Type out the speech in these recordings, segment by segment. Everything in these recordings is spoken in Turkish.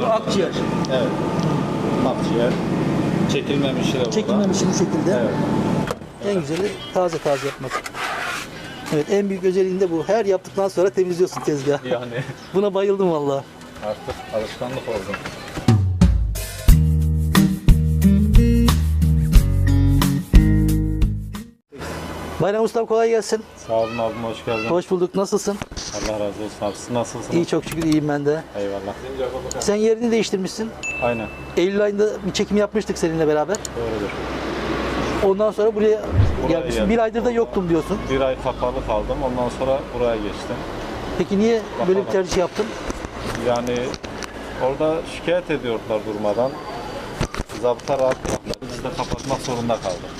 bu var. akciğer. Evet. Akciğer. Çekilmemişi de burada. Çekilmemiş bu şekilde. Evet. En güzeli taze taze yapmak. Evet en büyük özelliğin de bu. Her yaptıktan sonra temizliyorsun tezgahı. Yani Buna bayıldım valla. artık alışkanlık oldu. Bayram Ustam kolay gelsin. Sağ olun abim hoş geldin. Hoş bulduk. Nasılsın? Allah razı olsun abi. Siz nasılsınız? İyi çok şükür iyiyim ben de. Eyvallah. Sen yerini değiştirmişsin. Aynen. Eylül ayında bir çekim yapmıştık seninle beraber. Doğrudur. Ondan sonra buraya gelmişsin. geldim. Bir aydır da yoktum diyorsun. Bir ay kapalı kaldım. Ondan sonra buraya geçtim. Peki niye böyle bir Bakalım. tercih yaptın? Yani orada şikayet ediyorlar durmadan. Zabıta rahat bırakmadı. Biz de kapatmak zorunda kaldık.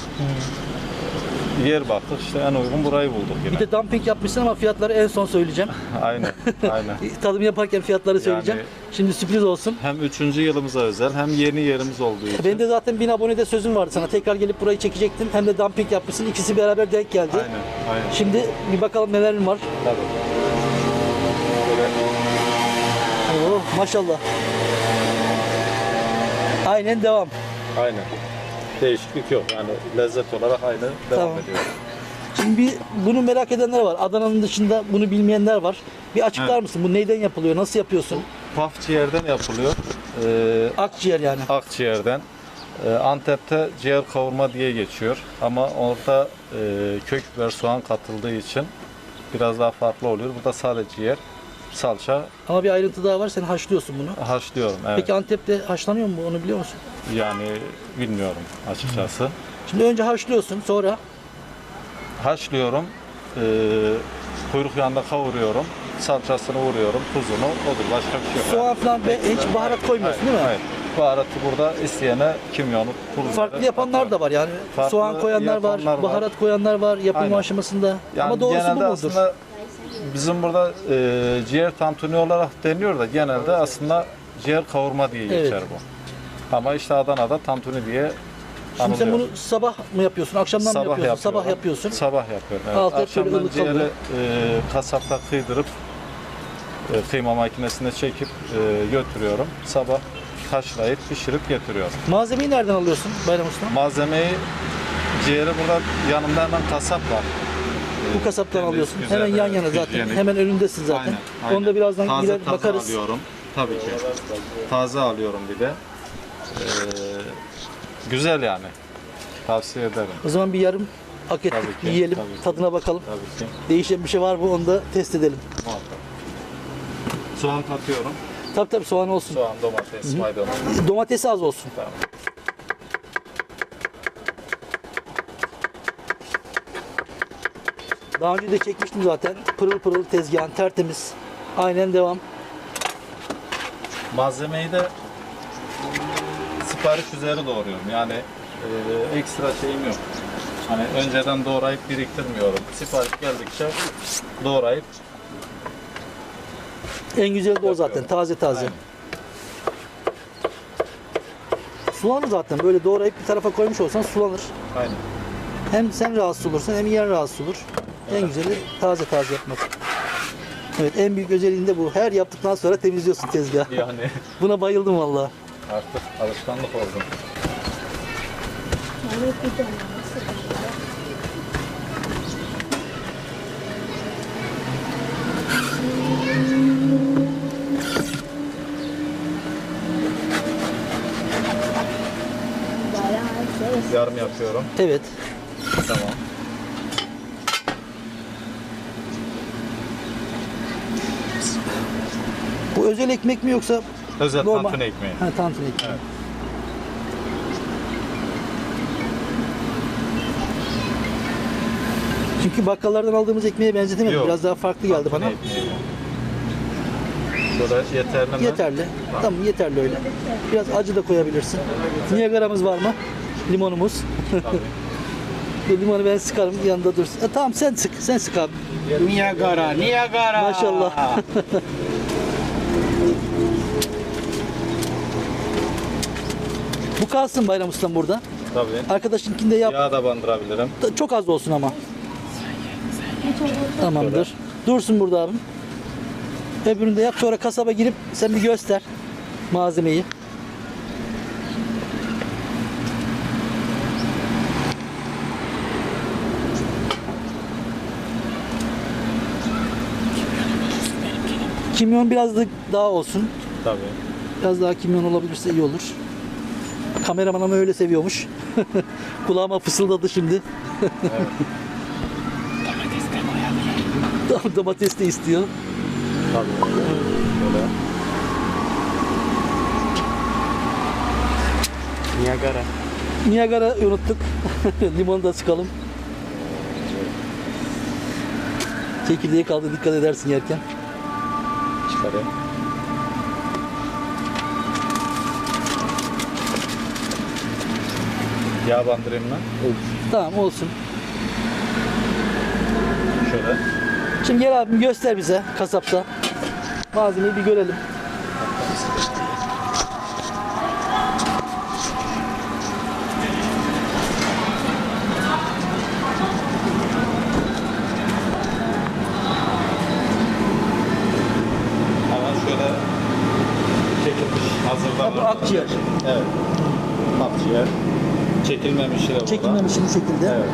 Yer baktık işte en uygun burayı bulduk yine. Bir de dumping yapmışsın ama fiyatları en son söyleyeceğim. aynen, aynen. Tadım yaparken fiyatları söyleyeceğim. Yani- Şimdi sürpriz olsun. Hem üçüncü yılımıza özel hem yeni yerimiz olduğu için. Benim de zaten 1000 abonede sözüm vardı sana. Tekrar gelip burayı çekecektim. Hem de dumping yapmışsın. İkisi beraber denk geldi. Aynen, aynen. Şimdi bir bakalım nelerin var. Tabii. Oo, maşallah. Aynen devam. Aynen. Değişiklik yok. Yani lezzet olarak aynı devam Tamam. ediyor. Şimdi bir bunu merak edenler var. Adana'nın dışında bunu bilmeyenler var. Bir açıklar Evet. mısın? Bu neyden yapılıyor? Nasıl yapıyorsun? Paf ciğerden yapılıyor. Ee, Akciğer yani. akciğerden. Ee, Antep'te ciğer kavurma diye geçiyor. Ama orada e, kök biber soğan katıldığı için biraz daha farklı oluyor. Burada sadece ciğer, salça Ama bir ayrıntı daha var. Sen haşlıyorsun bunu. haşlıyorum. Evet. Peki Antep'te haşlanıyor mu bu? Onu biliyor musun? Yani bilmiyorum açıkçası. Şimdi önce haşlıyorsun. Sonra Haşlıyorum. E, kuyruk yağında kavuruyorum. Salçasını vuruyorum, tuzunu, odur. Başka bir şey yok. soğan falan ve hiç baharat koymuyorsun değil mi? Hayır. Baharatı burada isteyene kimyonu, pul Farklı yapanlar da var yani. Farklı soğan koyanlar var, yapanlar var. baharat koyanlar var yapılma Aynen. aşamasında. Yani Ama doğrusu bu genelde mudur? aslında bizim burada e, ciğer tantuni olarak deniyor da genelde aslında ciğer kavurma diye Evet. geçer bu. Ama işte Adana'da tantuni diye Şimdi sen anılıyor. bunu sabah mı yapıyorsun, akşamdan mı yapıyorsun? yapıyorum. Sabah yapıyorsun. Sabah yapıyorum. Evet. Altı hep böyle Akşamdan ılık ciğeri e, kasapta kıydırıp e, kıyma makinesine çekip e, götürüyorum. Sabah haşlayıp pişirip getiriyorum. Malzemeyi nereden alıyorsun Bayram Usta? Malzemeyi ciğeri burada yanımda hemen kasap var. Bu kasaptan alıyorsun. güzel, Hemen yan yana zaten. hijyenik. Hemen önündesin zaten. Aynen, aynen. Onu da birazdan taze, girer taze bakarız. alıyorum. Tabii ki. Taze alıyorum bir de. Ee, güzel yani. Tavsiye ederim. O zaman bir yarım hak ettik. Tabii ki, Yiyelim, tabii ki. tadına bakalım. Tabii ki. Değişen bir şey var mı onu da test edelim. Muhakkak. Soğan katıyorum. Tabii tabii soğan olsun. Soğan, domates, maydanoz. Domatesi az olsun. Tamam. Daha önce de çekmiştim zaten. Pırıl pırıl tezgahın tertemiz. Aynen devam. Malzemeyi de sipariş üzeri doğruyorum. Yani e, ekstra şeyim yok. Hani önceden doğrayıp biriktirmiyorum. Sipariş geldikçe doğrayıp En güzeli de o zaten. Taze taze. Aynen. Sulanır zaten. Böyle doğrayıp bir tarafa koymuş olsan sulanır. aynen. Hem sen rahatsız olursun hem yiyen rahatsız olur. En güzeli taze taze yapmak. Evet en büyük özelliğin de bu. Her yaptıktan sonra temizliyorsun tezgahı. Yani Buna bayıldım valla. artık alışkanlık oldu. Yarım yapıyorum. Evet. Tamam. Bu özel ekmek mi yoksa Özel normal? tantuni ekmeği. Ha tantuni ekmeği. Evet. Çünkü bakkallardan aldığımız ekmeğe benzetemedim. Yok. Biraz daha farklı geldi bana. Ekmeği. Yeterli mi? Yeterli. Tamam yeterli öyle. Biraz acı da koyabilirsin. Niagara'mız var mı? Limonumuz. Tabii. Limonu ben sıkarım yanında dursun. E, tamam sen sık. Sen sık abi. Niagara, Niagara. Maşallah. Bu kalsın Bayram Ustam burada. Tabii. Arkadaşınkini de yap. Yağ da bandırabilirim. Da- Çok az olsun ama. Tamamdır. Dursun burada abim. Öbürünü de yap. Sonra kasaba girip sen bir göster malzemeyi. Kimyon biraz da daha olsun. Tabii. Biraz daha kimyon olabilirse iyi olur. Kameraman ama öyle seviyormuş. Kulağıma fısıldadı şimdi. Domates Domates de istiyor. Tabii. Böyle. Niagara. Niagara unuttuk. Limonu da sıkalım. Çekirdeği kaldı dikkat edersin yerken. Çıkarayım. Yağ bandırayım mı? Tamam olsun. Şöyle. Şimdi gel abim göster bize kasapta. Malzemeyi bir görelim. Hemen şöyle çekilmiş hazırda Ha, bu var. akciğer. Evet. Akciğer. Çekilmemişi de burada. Çekilmemiş bu şekilde. Evet.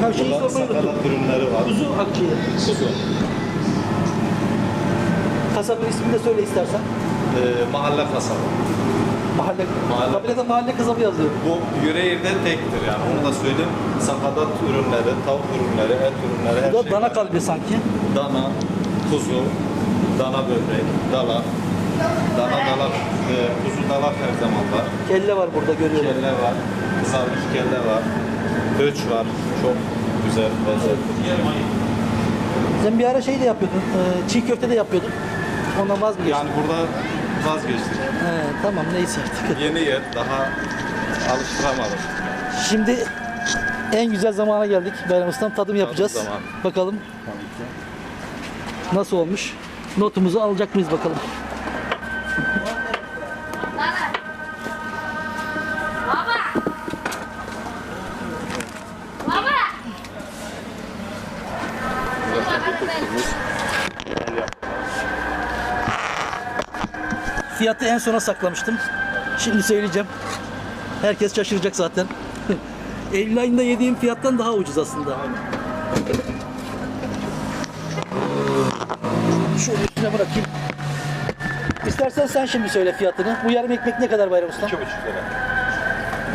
Her şeyi Burada sormayı unuttum. sakatat ürünleri var. Kuzu akciğer. Kuzu. Kasabın ismini de söyle istersen. Ee, mahalle kasabı. Mahalle, Mahalle- tabelada mahalle kasabı yazıyor. Bu Yüreğir'de tektir yani. Onu da söyleyeyim. Sakatat ürünleri, tavuk ürünleri, et ürünleri her Bu da şey dana var. kalbi sanki. Dana, kuzu, dana böbrek, dalak, dana dalak, e, kuzu dalak her zaman var. Kelle var burada görüyorum. Kelle var, kızarmış kelle var, höç var. Çok güzel, lezzetli. Sen bir ara şey de yapıyordun. e, çiğ köfte de yapıyordun. Ondan vazgeçtin. Yani burada vazgeçtik. He, tamam neyse artık. Yeni yer, daha alıştıramadım. Şimdi en güzel zamana geldik. Bayram Ustam tadım yapacağız. zamanı. Bakalım nasıl olmuş. Notumuzu alacak mıyız bakalım. Fiyatı en sona saklamıştım. Şimdi söyleyeceğim. Herkes şaşıracak zaten. Eylül ayında yediğim fiyattan daha ucuz aslında. Şöyle üstüne bırakayım. İstersen sen şimdi söyle fiyatını. Bu yarım ekmek ne kadar Bayram Usta? İki buçuk lira.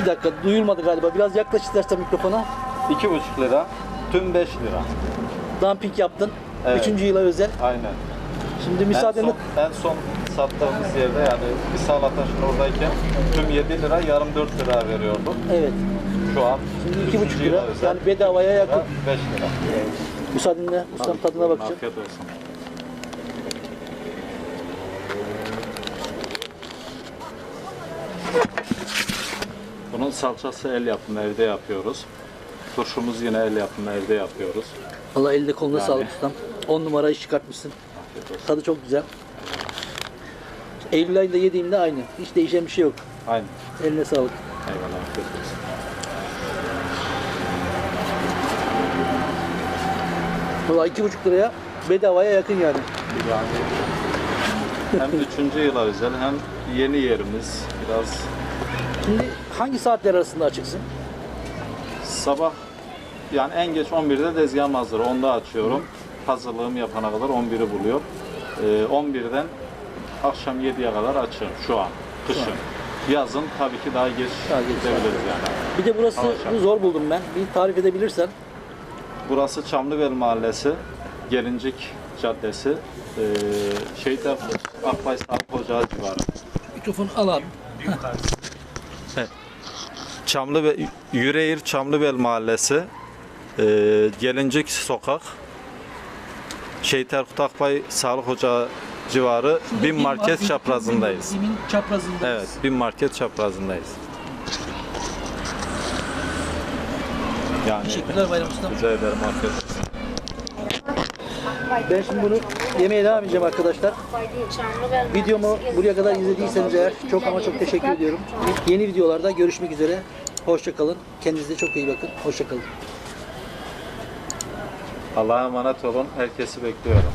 Bir dakika duyulmadı galiba. Biraz yaklaş istersen mikrofona. İki buçuk lira, tüm beş lira. Dumping yaptın. Evet. Üçüncü yıla özel. Aynen. Şimdi müsaadenle En son, en son sattığımız yerde yani bir Sağlataş'ın oradayken tüm 7 lira yarım 4 lira veriyorduk. evet. Şu an Şimdi iki buçuk üçüncü lira. yıla özel Yani bedavaya yakın. 5 lira. Müsaadenle ustam tadına bakacağım. Afiyet olsun. Salçası el yapımı evde yapıyoruz. Turşumuz yine el yapımı evde yapıyoruz. Allah elde koluna Yani. sağlık ustam. 10 numara iş çıkartmışsın. Afiyet olsun. Tadı çok güzel. Eylül ayında yediğimde aynı. Hiç değişen bir şey yok. Aynen. Eline sağlık. Eyvallah. Afiyet olsun. Valla iki buçuk liraya bedavaya yakın yani. Yani hem üçüncü yıla özel hem yeni yerimiz biraz Şimdi hangi saatler arasında açıksın? sabah yani en geç 11'de tezgahım hazır. Onda açıyorum. Hazırlığımı yapana kadar 11'i buluyor. Ee, 11'den akşam 7'ye kadar açığım şu an. Kışın. Yazın tabii ki daha geç Daha geç gidebiliriz yani. Bir de burası zor buldum ben. Bir tarif edebilirsen. Burası Çamlıbel Mahallesi, Gelincik Caddesi, ee, Şehit Akbay Sağlık Ocağı civarı. Mikrofonu al abi. Çamlıbel, Yüreğir Çamlıbel Mahallesi, e, Gelincik Sokak, Şehit Erkut Akbay Sağlık Ocağı civarı bin market çaprazındayız. Bimin çaprazındayız. Evet, bin market çaprazındayız. Yani Teşekkürler Bayram Ustam. rica ederim afiyet olsun. Ben şimdi bunu yemeye devam edeceğim arkadaşlar. Videomu buraya kadar izlediyseniz eğer çok ama çok teşekkür ediyorum. Yeni videolarda görüşmek üzere. Hoşça kalın. Kendinize çok iyi bakın. Hoşça kalın. Allah'a emanet olun. Herkesi bekliyorum.